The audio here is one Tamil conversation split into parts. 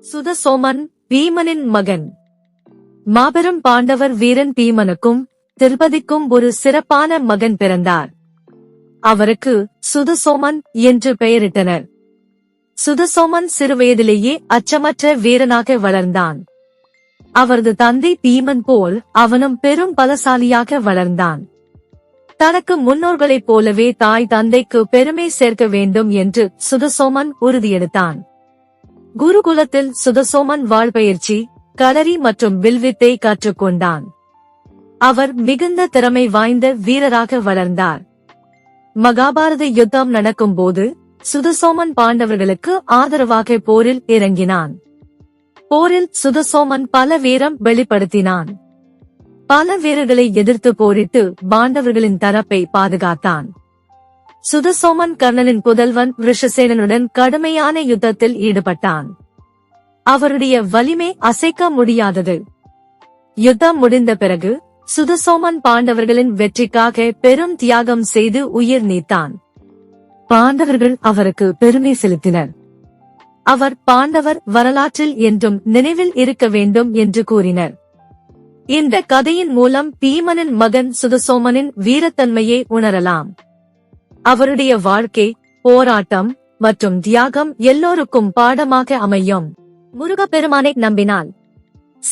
சுதசோமன் பீமனின் மகன். மாபெரும் பாண்டவர் வீரன் பீமனுக்கும் திருப்பதிக்கும் ஒரு சிறப்பான மகன் பிறந்தார். அவருக்கு சுதசோமன் என்று பெயரிட்டனர். சுதசோமன் சிறுவயதிலேயே அச்சமற்ற வீரனாக வளர்ந்தான். அவரது தந்தை பீமன் போல் அவனும் பெரும் பலசாலியாக வளர்ந்தான். தனக்கு முன்னோர்களைப் போலவே தாய் தந்தைக்கு பெருமை சேர்க்க வேண்டும் என்று சுதசோமன் உறுதியெடுத்தான். குருகுலத்தில் சுதசோமன் வாழ்பயிற்சி களரி மற்றும் வில்வித்தை கற்றுக்கொண்டான். அவர் மிகுந்த திறமை வாய்ந்த வீரராக வளர்ந்தார். மகாபாரத யுத்தம் நடக்கும்போது சுதசோமன் பாண்டவர்களுக்கு ஆதரவாக போரில் இறங்கினான். போரில் சுதசோமன் பல வீரம் வெளிப்படுத்தினான். பல வீரர்களை எதிர்த்து போரிட்டு பாண்டவர்களின் தரப்பை பாதுகாத்தான். சுதசோமன் கர்ணனின் புதல்வன் ரிஷசேனனுடன் கடுமையான யுத்தத்தில் ஈடுபட்டான். அவருடைய வலிமை அசைக்க முடியாதது. யுத்தம் முடிந்த பிறகு சுதசோமன் பாண்டவர்களின் வெற்றிக்காக பெரும் தியாகம் செய்து உயிர் நீத்தான். பாண்டவர்கள் அவருக்கு பெருமை செலுத்தினர். அவர் பாண்டவர் வரலாற்றில் என்றும் நினைவில் இருக்க வேண்டும் என்று கூறினர். இந்த கதையின் மூலம் பீமனின் மகன் சுதசோமனின் வீரத்தன்மையை உணரலாம். அவருடைய வாழ்க்கை போராட்டம் மற்றும் தியாகம் எல்லோருக்கும் பாடமாக அமையும். முருகப்பெருமானை நம்பினால்.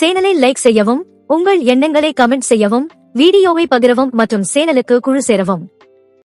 சேனலை லைக் செய்யவும் உங்கள் எண்ணங்களை கமெண்ட் செய்யவும் வீடியோவை பகிரவும் மற்றும் சேனலுக்கு குழு சேரவும்.